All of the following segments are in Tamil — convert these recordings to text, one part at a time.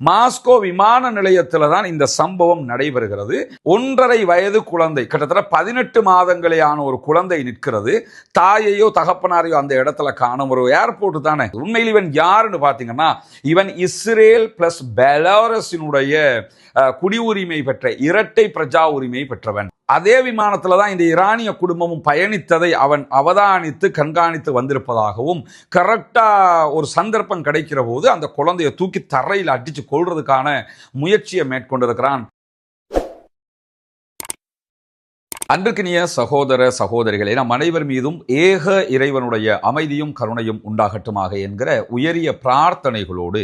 மாஸ்கோ விமான நிலையத்தில் தான் இந்த சம்பவம் நடைபெறுகிறது. ஒன்றரை வயது குழந்தை கிட்டத்தட்ட பதினெட்டு மாதங்களே ஆன ஒரு குழந்தை நிற்கிறது. தாயையோ தகப்பனாரையோ அந்த இடத்துல காணும் ஒரு ஏர்போர்ட் தானே? உண்மையில் இவன் யாருன்னு பார்த்தீங்கன்னா இவன் இஸ்ரேல் பிளஸ் பெலாரஸினுடைய குடி குடியுரிமை பெற்ற இரட்டை பிரஜா உரிமை பெற்றவன். அதே விமானத்தில் தான் இந்த ஈரானிய குடும்பமும் பயணித்ததை அவன் அவதானித்து கண்காணித்து வந்திருப்பதாகவும் கரெக்டாக ஒரு சந்தர்ப்பம் கிடைக்கிற போது அந்த குழந்தையை தூக்கி தரையில் அடித்து கொள்றதுக்கான முயற்சியை மேற்கொண்டிருக்கிறான். அன்றுக்கினிய சகோதர சகோதரிகளே நம் அனைவர் மீதும் ஏக இறைவனுடைய அமைதியும் கருணையும் உண்டாகட்டுமாக என்கிற உயரிய பிரார்த்தனைகளோடு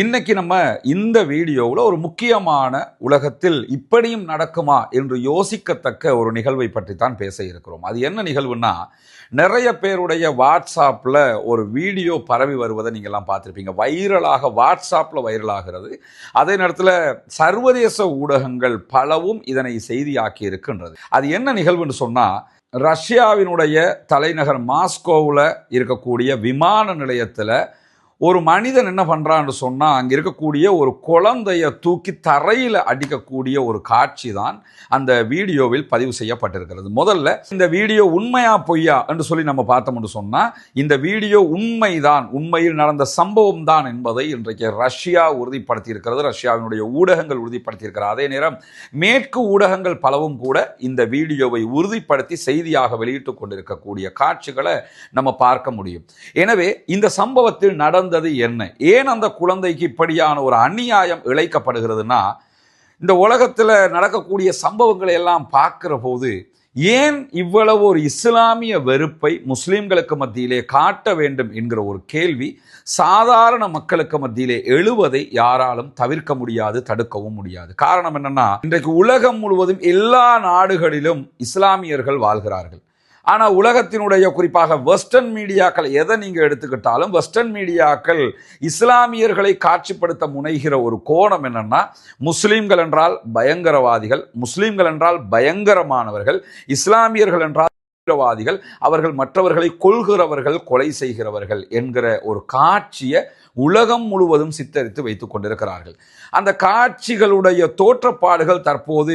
இன்னைக்கு நம்ம இந்த வீடியோவில் ஒரு முக்கியமான உலகத்தில் இப்படியும் நடக்குமா என்று யோசிக்கத்தக்க ஒரு நிகழ்வை பற்றி தான் பேச இருக்கிறோம். அது என்ன நிகழ்வுன்னா நிறைய பேருடைய வாட்ஸ்அப்பில் ஒரு வீடியோ பரவி வருவதை நீங்கள்லாம் பார்த்துருப்பீங்க. வைரலாக வாட்ஸ்அப்பில் வைரலாகிறது. அதே நேரத்தில் சர்வதேச ஊடகங்கள் பலவும் இதனை செய்தியாக்கி இருக்கின்றது. அது என்ன நிகழ்வுன்னு சொன்னால் ரஷ்யாவினுடைய தலைநகர் மாஸ்கோவில் இருக்கக்கூடிய விமான நிலையத்தில் ஒரு மனிதன் என்ன பண்ணுறான்னு சொன்னால் அங்கே இருக்கக்கூடிய ஒரு குழந்தைய தூக்கி தரையில் அடிக்கக்கூடிய ஒரு காட்சி தான் அந்த வீடியோவில் பதிவு செய்யப்பட்டிருக்கிறது. முதல்ல இந்த வீடியோ உண்மையா பொய்யா என்று சொல்லி நம்ம பார்த்தோம்னு சொன்னால் இந்த வீடியோ உண்மைதான் உண்மையில் நடந்த சம்பவம் தான் என்பதை இன்றைக்கு ரஷ்யா உறுதிப்படுத்தி இருக்கிறது ரஷ்யாவினுடைய ஊடகங்கள் உறுதிப்படுத்தி இருக்கிறது அதே நேரம் மேற்கு ஊடகங்கள் பலவும் கூட இந்த வீடியோவை உறுதிப்படுத்தி செய்தியாக வெளியிட்டு கொண்டிருக்கக்கூடிய காட்சிகளை நம்ம பார்க்க முடியும். எனவே இந்த சம்பவத்தில் நடந்தது என்ன? ஏன் அந்த குழந்தைக்கு இப்படியான ஒரு அநியாயம் இழைக்கப்படுகிறதுனா இந்த உலகத்தில் நடக்கக்கூடிய சம்பவங்களை எல்லாம் பார்க்குற போது ஏன் இவ்வளவு ஒரு இஸ்லாமிய வெறுப்பை முஸ்லீம்களுக்கு மத்தியிலே காட்ட வேண்டும் என்கிற ஒரு கேள்வி சாதாரண மக்களுக்கு மத்தியிலே எழுவதை யாராலும் தவிர்க்க முடியாது தடுக்கவும் முடியாது. காரணம் என்னன்னா இன்றைக்கு உலகம் முழுவதும் எல்லா நாடுகளிலும் இஸ்லாமியர்கள் வாழ்கிறார்கள். ஆனால் உலகத்தினுடைய குறிப்பாக வெஸ்டர்ன் மீடியாக்கள் எதை நீங்கள் எடுத்துக்கிட்டாலும் வெஸ்டர்ன் மீடியாக்கள் இஸ்லாமியர்களை காட்சிப்படுத்த முனைகிற ஒரு கோணம் என்னன்னா முஸ்லீம்கள் என்றால் பயங்கரவாதிகள் முஸ்லீம்கள் என்றால் பயங்கரமானவர்கள் இஸ்லாமியர்கள் என்றால் தீவிரவாதிகள் அவர்கள் மற்றவர்களை கொள்கிறவர்கள் கொலை செய்கிறவர்கள் என்கிற ஒரு காட்சியை உலகம் முழுவதும் சித்தரித்து வைத்துக் கொண்டிருக்கிறார்கள். அந்த காட்சிகளுடைய தோற்றப்பாடுகள் தற்போது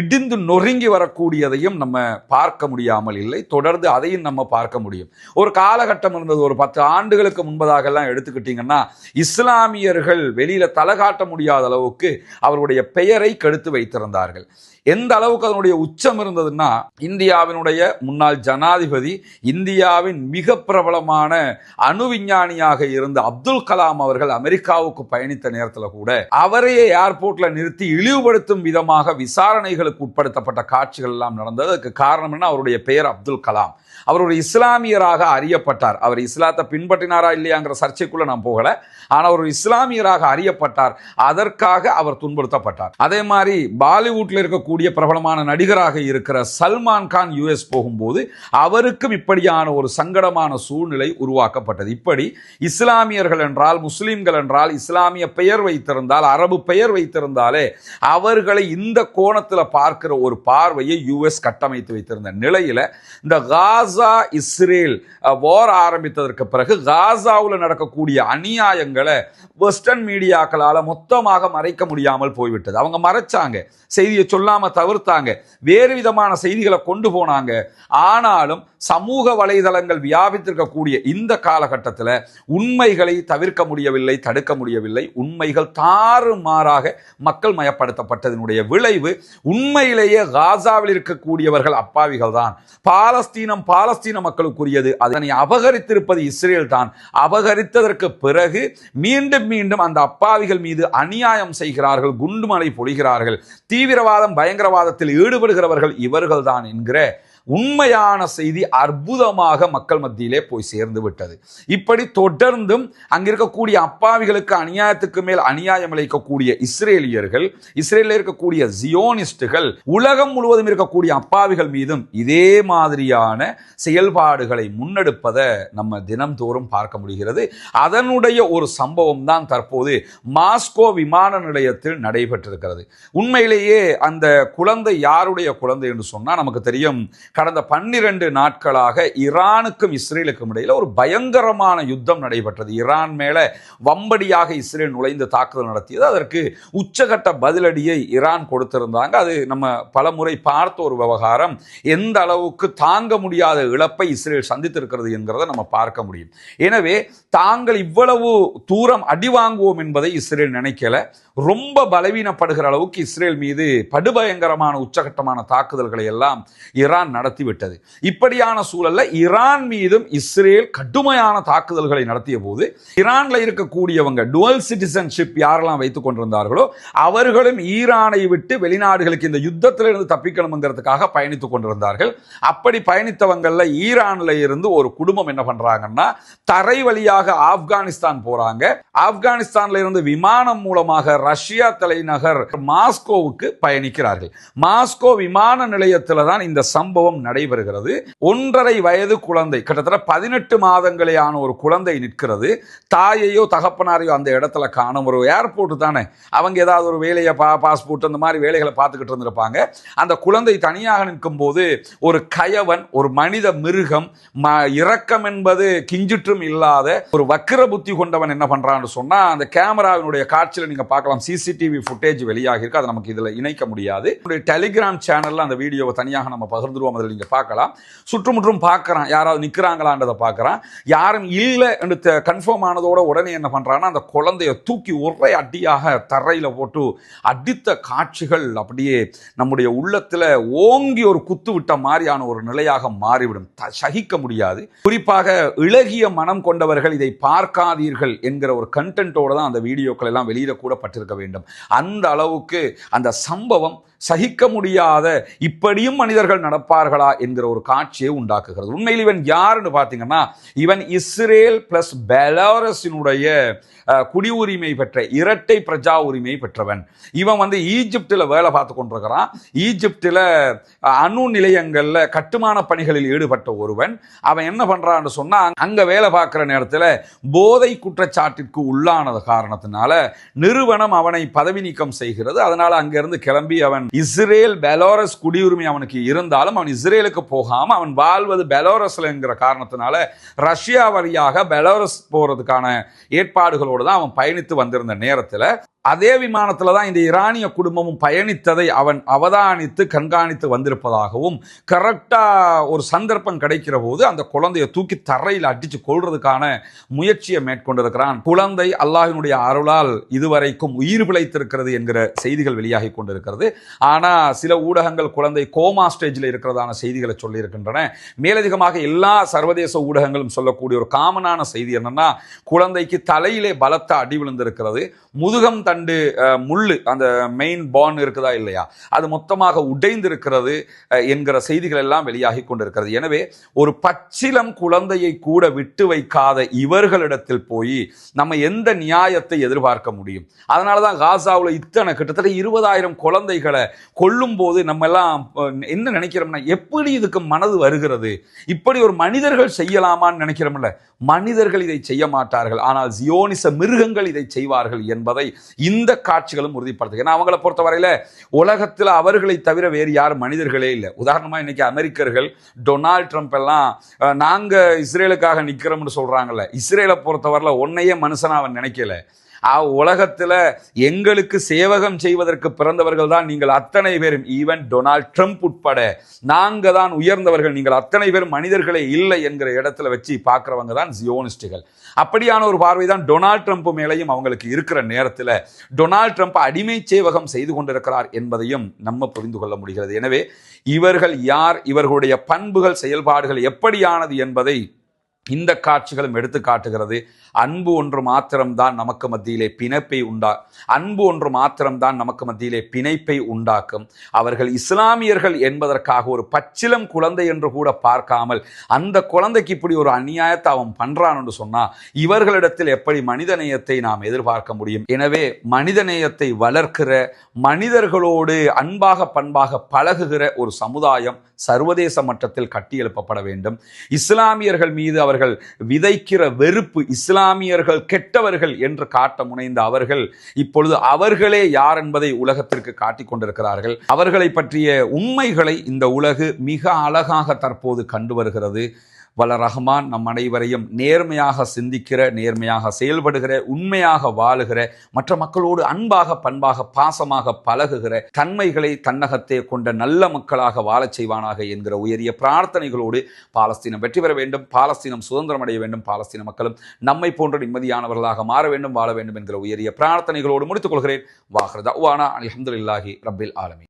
இடிந்து நொறுங்கி வரக்கூடியதையும் நம்ம பார்க்க முடியாமல் இல்லை. தொடர்ந்து அதையும் நம்ம பார்க்க முடியும். ஒரு காலகட்டம் இருந்தது ஒரு பத்து ஆண்டுகளுக்கு முன்பதாக எல்லாம் எடுத்துக்கிட்டீங்கன்னா இஸ்லாமியர்கள் வெளியில தலை காட்ட முடியாத அளவுக்கு அவருடைய பெயரை கெடுத்து வைத்திருந்தார்கள். எந்த அளவுக்கு அதனுடைய உச்சம் இருந்ததுன்னா இந்தியாவினுடைய முன்னாள் ஜனாதிபதி இந்தியாவின் மிக பிரபலமான அணு விஞ்ஞானியாக இருந்த அப்துல் கலாம் அவர்கள் அமெரிக்காவுக்கு பயணித்த நேரத்தில் கூட அவரையே ஏர்போர்ட்ல நிறுத்தி இழிவுபடுத்தும் விதமாக விசாரணைகளுக்கு உட்படுத்தப்பட்ட காட்சிகள் எல்லாம் நடந்தது. அதுக்கு காரணம் என்ன? அவருடைய பெயர் அப்துல் கலாம். அவர் ஒரு இஸ்லாமியராக அறியப்பட்டார். அவர் இஸ்லாத்தை பின்பற்றினாரா இல்லையாங்கிற சர்ச்சைக்குள்ள நான் போகல. ஆனால் ஒரு இஸ்லாமியராக அறியப்பட்டார். அதற்காக அவர் துன்புறுத்தப்பட்டார். அதே மாதிரி பாலிவுட்ல இருக்க இருக்கக்கூடிய பிரபலமான நடிகராக இருக்கிற சல்மான் கான் யுஎஸ் போகும்போது அவருக்கும் இப்படியான ஒரு சங்கடமான சூழ்நிலை உருவாக்கப்பட்டது. இப்படி இஸ்லாமியர்கள் என்றால் முஸ்லீம்கள் என்றால் இஸ்லாமிய பெயர் வைத்திருந்தால் அரபு பெயர் வைத்திருந்தாலே அவர்களை இந்த கோணத்தில் பார்க்கிற ஒரு பார்வையை யுஎஸ் கட்டமைத்து வைத்திருந்த நிலையில் இந்த காசா இஸ்ரேல் வார் ஆரம்பித்ததற்கு பிறகு காசாவில் நடக்கக்கூடிய அநியாயங்களை வெஸ்டர்ன் மீடியாக்களால் மொத்தமாக மறைக்க முடியாமல் போய்விட்டது. அவங்க மறைச்சாங்க. செய்தியை சொல்லாம தவிர்த்தாங்க. வேறு விதமான செய்திகளை கொண்டு போனாங்க. ஆனாலும் சமூக வலைதளங்கள் வியாபித்திருக்கக்கூடிய இந்த காலகட்டத்தில் உண்மைகளை தவிர்க்க முடியவில்லை தடுக்க முடியவில்லை. உண்மைகள் தாறுமாறாக மக்கள் மயப்படுத்தப்பட்டதனுடைய விளைவு உண்மையிலேயே காசாவில் இருக்கக்கூடியவர்கள் அப்பாவிகள் தான். பாலஸ்தீனம் பாலஸ்தீன மக்களுக்குரியது. அதனை அபகரித்திருப்பது இஸ்ரேல் தான். அபகரித்ததற்கு பிறகு மீண்டும் மீண்டும் அந்த அப்பாவிகள் மீது அநியாயம் செய்கிறார்கள் குண்டுமலை பொழிகிறார்கள் தீவிரவாதம் பய பயங்கரவாதத்தில் ஈடுபடுகிறவர்கள் இவர்கள்தான் என்கிற உண்மையான செய்தி அற்புதமாக மக்கள் மத்தியிலே போய் சேர்ந்து விட்டது. இப்படி தொடர்ந்தும் அங்கிருக்கக்கூடிய அப்பாவிகளுக்கு அநியாயத்துக்கு மேல் அநியாயம் இழைக்கக்கூடிய இஸ்ரேலியர்கள் இஸ்ரேலில் இருக்கக்கூடிய ஜியோனிஸ்டுகள் உலகம் முழுவதும் இருக்கக்கூடிய அப்பாவிகள் மீதும் இதே மாதிரியான செயல்பாடுகளை முன்னெடுப்பதை நம்ம தினம்தோறும் பார்க்க முடிகிறது. அதனுடைய ஒரு சம்பவம் தான் தற்போது மாஸ்கோ விமான நிலையத்தில் நடைபெற்றிருக்கிறது. உண்மையிலேயே அந்த குழந்தை யாருடைய குழந்தை என்று சொன்னால் நமக்கு தெரியும். கடந்த பன்னிரண்டு நாட்களாக ஈரானுக்கும் இஸ்ரேலுக்கும் இடையில் ஒரு பயங்கரமான யுத்தம் நடைபெற்றது. ஈரான் மேலே வம்படியாக இஸ்ரேல் நுழைந்து தாக்குதல் நடத்தியது. அதற்கு உச்சகட்ட பதிலடியை ஈரான் கொடுத்திருந்தாங்க. அது நம்ம பலமுறை பார்த்த ஒரு விவகாரம். எந்த அளவுக்கு தாங்க முடியாத இழப்பை இஸ்ரேல் சந்தித்திருக்கிறது என்கிறத நம்ம பார்க்க முடியும். எனவே தாங்கள் இவ்வளவு தூரம் அடி வாங்குவோம் என்பதை இஸ்ரேல் நினைக்கல. ரொம்ப பலவீனப்படுகிற அளவுக்கு இஸ்ரேல் மீது படுபயங்கரமான உச்சகட்டமான தாக்குதல்களை எல்லாம் ஈரான் நடத்திவிட்டது. இப்படியான சூழல்ல ஈரான் மீதும் இஸ்ரேல் கடுமையான தாக்குதல்களை நடத்திய போது ஈரான்ல இருக்கக்கூடியவங்க டுவல் சிட்டிசன்ஷிப் யாரெல்லாம் வைத்துக் கொண்டிருந்தார்களோ அவர்களும் ஈரானை விட்டு வெளிநாடுகளுக்கு இந்த யுத்தத்திலிருந்து தப்பிக்கணுங்கிறதுக்காக பயணித்துக் கொண்டிருந்தார்கள். அப்படி பயணித்தவங்கள்ல ஈரான்ல இருந்து ஒரு குடும்பம் என்ன பண்றாங்கன்னா தரை வழியாக ஆப்கானிஸ்தான் போறாங்க. ஆப்கானிஸ்தான்ல இருந்து விமானம் மூலமாக ரஷ்யா தலைநகர் மாஸ்கோவுக்கு பயணிக்கிறார்கள். மாஸ்கோ விமான நிலையத்தில் தான் இந்த சம்பவம் நடைபெறுகிறது. ஒன்றரை வயது குழந்தை கிட்டத்தட்ட பதினெட்டு மாதங்களேயான ஒரு குழந்தை நிற்கிறது. தாயையோ தகப்பனாரையோ அந்த இடத்துல காணும் ஒரு ஏர்போர்ட் தானே. அவங்க ஏதாவது ஒரு வேலையை பா பாஸ்போர்ட் அந்த மாதிரி வேலைகளை பார்த்துக்கிட்டு இருந்திருப்பாங்க. அந்த குழந்தை தனியாக நிற்கும் போது ஒரு கயவன் ஒரு மனித மிருகம் ம இரக்கம் என்பது கிஞ்சிற்றும் இல்லாத ஒரு வக்கிர புத்தி கொண்டவன் என்ன பண்ணுறான்னு சொன்னா அந்த கேமராவினுடைய காட்சியில் நீங்க பார்க்கலாம். சிசிடிவி ஃபுட்டேஜ் வெளியாகிருக்கு அதை நமக்கு இதுல இணைக்க முடியாது. டெலிகிராம் சேனல்ல அந்த வீடியோவை தனியாக நம்ம பகிர்ந்துருவோம். முதல்ல நீங்க பார்க்கலாம். சுற்றுமுற்றும் பார்க்கறான். யாராவது நிற்கிறாங்களான்றதை பார்க்கறான். யாரும் இல்லை என்று கன்ஃபார்ம் ஆனதோட உடனே என்ன பண்றான்னா அந்த குழந்தைய தூக்கி ஒரே அடியாக தரையில போட்டு அடித்த காட்சிகள் அப்படியே நம்முடைய உள்ளத்துல ஓங்கி ஒரு குத்து விட்ட மாதிரியான ஒரு நிலையாக மாறிவிடும். சகிக்க முடியாது. குறிப்பாக இளகிய மனம் கொண்டவர்கள் இதை பார்க்காதீர்கள் என்கிற ஒரு கண்டென்ட்டோட தான் அந்த வீடியோக்கள் எல்லாம் வெளியிடக்கூடப்பட்டிருக்க வேண்டும். அந்த அளவுக்கு அந்த சம்பவம் சகிக்க முடியாத இப்படியும் மனிதர்கள் நடப்பார்கள் என்கிற ஒரு காட்சியை உண்டாக்குகிறது. உண்மையில் இவன் யாருன்னு பார்த்தீங்கன்னா இவன் இஸ்ரேல் பிளஸ் பெலாரஸினுடைய அஹ், குடியுரிமை பெற்ற இரட்டை பிரஜா உரிமை பெற்றவன். இவன் வந்து ஈஜிப்டில் வேலை பார்த்து கொண்டிருக்கிறான். ஈஜிப்டில் அணு நிலையங்களில் கட்டுமான பணிகளில் ஈடுபட்ட ஒருவன். அவன் என்ன பண்ணுறான்னு சொன்னால் அங்கே வேலை பார்க்குற நேரத்தில் போதை குற்றச்சாட்டிற்கு உள்ளானது காரணத்தினால நிறுவனம் அவனை பதவி நீக்கம் செய்கிறது. அதனால் அங்கிருந்து கிளம்பி அவன் இஸ்ரேல் பெலாரஸ் குடியுரிமை அவனுக்கு இருந்தாலும் அவன் இஸ்ரேலுக்கு போகாமல் அவன் வாழ்வது பெலோரஸ்லங்கிற காரணத்தினால ரஷ்யா வழியாக பெலோரஸ் போகிறதுக்கான ஏற்பாடுகளோடு தான் அவன் பயணித்து வந்திருந்த நேரத்தில் அதே விமானத்தில் தான் இந்த ஈரானிய குடும்பமும் பயணித்ததை அவன் அவதானித்து கண்காணித்து வந்திருப்பதாகவும் கரெக்டாக ஒரு சந்தர்ப்பம் கிடைக்கிற போது அந்த குழந்தையை தூக்கி தரையில் அடித்து கொள்றதுக்கான முயற்சியை மேற்கொண்டிருக்கிறான். குழந்தை அல்லாஹினுடைய அருளால் இதுவரைக்கும் உயிர் பிழைத்திருக்கிறது என்கிற செய்திகள் வெளியாகி கொண்டிருக்கிறது. ஆனால் சில ஊடகங்கள் குழந்தை கோமா ஸ்டேஜில் இருக்கிறதான செய்திகளை சொல்லியிருக்கின்றன. மேலதிகமாக எல்லா சர்வதேச ஊடகங்களும் சொல்லக்கூடிய ஒரு காமனான செய்தி என்னன்னா குழந்தைக்கு தலையிலே பலத்த அடி விழுந்திருக்கிறது. முதுகம் தண்டு முள் முள்ளு அந்த மெயின் பான் இருக்குதா இல்லையா? அது மொத்தமாக உடைந்திருக்கிறது என்கிற செய்திகள் எல்லாம் வெளியாகி கொண்டிருக்கிறது. எனவே ஒரு பச்சிலம் குழந்தையை கூட விட்டு வைக்காத இவர்களிடத்தில் போய் நம்ம எந்த நியாயத்தை எதிர்பார்க்க முடியும்? அதனால தான் காசாவில் இத்தனை கிட்டத்தட்ட இருபதாயிரம் குழந்தைகளை கொல்லும் போது நம்ம எல்லாம் என்ன நினைக்கிறோம்னா எப்படி இதுக்கு மனது வருகிறது? இப்படி ஒரு மனிதர்கள் செய்யலாமான்னு நினைக்கிறோம்ல? மனிதர்கள் இதை செய்ய மாட்டார்கள். ஆனால் ஜியோனிச மிருகங்கள் இதை செய்வார்கள் என்பதை இந்த காட்சிகளும் உறுதிப்படுத்துது ஏன்னா அவங்கள பொறுத்தவரையில் உலகத்தில் அவர்களை தவிர வேறு யாரும் மனிதர்களே இல்லை. உதாரணமாக இன்றைக்கி அமெரிக்கர்கள் டொனால்ட் ட்ரம்ப் எல்லாம் நாங்கள் இஸ்ரேலுக்காக நிற்கிறோம்னு சொல்கிறாங்கல்ல இஸ்ரேலை பொறுத்தவரையில் ஒன்னையே மனுஷனாக அவன் நினைக்கல. உலகத்தில் எங்களுக்கு சேவகம் செய்வதற்கு பிறந்தவர்கள் தான் நீங்கள் அத்தனை பேரும். ஈவன் டொனால்ட் ட்ரம்ப் உட்பட நாங்கள் தான் உயர்ந்தவர்கள். நீங்கள் அத்தனை பேரும் மனிதர்களே இல்லை என்கிற இடத்துல வச்சு பார்க்குறவங்க தான் ஜியோனிஸ்டுகள் அப்படியான ஒரு பார்வை தான் டொனால்ட் ட்ரம்ப் மேலேயும் அவங்களுக்கு இருக்கிற நேரத்தில் டொனால்ட் ட்ரம்ப் அடிமை சேவகம் செய்து கொண்டிருக்கிறார் என்பதையும் நம்ம புரிந்து கொள்ள முடிகிறது. எனவே இவர்கள் யார்? இவர்களுடைய பண்புகள் செயல்பாடுகள் எப்படியானது என்பதை இந்த காட்சிகளும் எடுத்து காட்டுகிறது. அன்பு ஒன்று மாத்திரம்தான் நமக்கு மத்தியிலே பிணைப்பை உண்டா அன்பு ஒன்று மாத்திரம்தான் நமக்கு மத்தியிலே பிணைப்பை உண்டாக்கும். அவர்கள் இஸ்லாமியர்கள் என்பதற்காக ஒரு பச்சிலம் குழந்தை என்று கூட பார்க்காமல் அந்த குழந்தைக்கு இப்படி ஒரு அநியாயத்தை அவன் பண்றான்னு சொன்னா இவர்களிடத்தில் எப்படி மனிதநேயத்தை நாம் எதிர்பார்க்க முடியும்? எனவே மனிதநேயத்தை வளர்க்கிற மனிதர்களோடு அன்பாக பண்பாக பழகுகிற ஒரு சமுதாயம் சர்வதேச மட்டத்தில் கட்டியெழுப்பப்பட வேண்டும். இஸ்லாமியர்கள் மீது அவர்கள் அவர்கள் விதைக்கிற வெறுப்பு இஸ்லாமியர்கள் கெட்டவர்கள் என்று காட்ட முனைந்த அவர்கள் இப்பொழுது அவர்களே யார் என்பதை உலகத்திற்கு காட்டிக் கொண்டிருக்கிறார்கள். அவர்களை பற்றிய உண்மைகளை இந்த உலகு மிக அழகாக தற்போது கண்டு வருகிறது. வல ரஹ்மான் நம் அனைவரையும் நேர்மையாக சிந்திக்கிற நேர்மையாக செயல்படுகிற உண்மையாக வாழுகிற மற்ற மக்களோடு அன்பாக பண்பாக பாசமாக பழகுகிற தன்மைகளை தன்னகத்தே கொண்ட நல்ல மக்களாக வாழச் செய்வானாக என்கிற உயரிய பிரார்த்தனைகளோடு பாலஸ்தீனம் வெற்றி பெற வேண்டும். பாலஸ்தீனம் சுதந்திரம் அடைய வேண்டும். பாலஸ்தீன மக்களும் நம்மை போன்ற நிம்மதியானவர்களாக மாற வேண்டும் வாழ வேண்டும் என்கிற உயரிய பிரார்த்தனைகளோடு முடித்துக் கொள்கிறேன். வாஹ்ரதா அலமதுல்லாஹி ரபில் ஆலமி